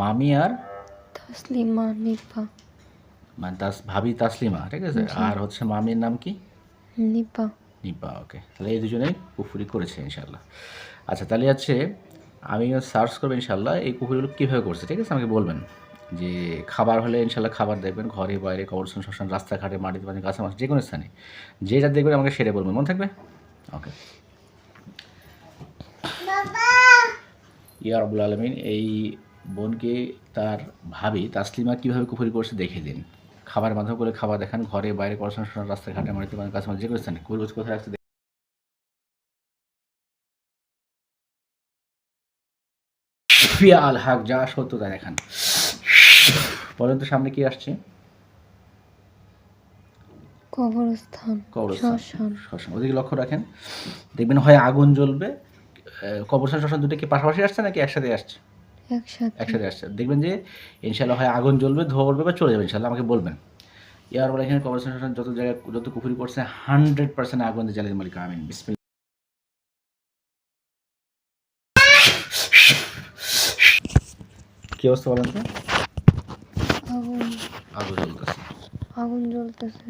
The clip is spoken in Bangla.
মামি আর? তাসলিমা নিপা। মানে তাস ভাবি তাসলিমা ঠিক আছে? আর হচ্ছে মামির নাম কি? নিপা। নিপা ওকে। তাহলে এই দুজনেই কুফুরি করেছে ইনশাল্লাহ আচ্ছা তাহলে হচ্ছে আমি সার্চ করব ইনশাল্লাহ এই কুফুরিগুলো কীভাবে করছে ঠিক আছে? আমাকে বলবেন যে খাবার হলে ইনশাল্লাহ খাবার দেখবেন ঘরে বাইরে কবরস্থান শ্মশান রাস্তাঘাটে মাটিতে পানি গাছে মাছ যে কোনো স্থানে। যেটা দেখবেন আমাকে সেটা বলবেন মনে থাকবে? ওকে। ইয়া রবুল আলমিন এই বোনকে তার ভাবি তাসলিমা কীভাবে কুফুরি করছে দেখে দিন। খাবার মাধ্যম করে খাবার দেখান ঘরে বাইরে পড়াশোনা রাস্তাঘাটে মাটিতে পানি গাছে মাছ যে কোনো স্থানে কোথায় রাখছে আল হাক যা সত্য তা দেখান। বলেন তো সামনে কি আসছে? কবরস্থান কবরস্থান শ্মশান। ওদিকে লক্ষ্য রাখেন দেখবেন হয় আগুন জ্বলবে কবরস্থান শ্মশান দুটো কি পাশাপাশি আসছে নাকি একসাথে আসছে? একসাথে। আসছে। দেখবেন যে ইনশাল্লাহ হয় আগুন জ্বলবে ধোয়া উঠবে বা চলে যাবে ইনশাল্লাহ আমাকে বলবেন। ইয়ার বলে এখানে কবরস্থান যত জায়গায় যত কুফুরি করছে হান্ড্রেড পার্সেন্ট আগুন দিয়ে জ্বালিয়ে মালিক আমিন। বিসমিল্লাহ। কি অবস্থা বলেন তো? আগুন। আগুন জ্বলতেছে। আগুন জ্বলতেছে।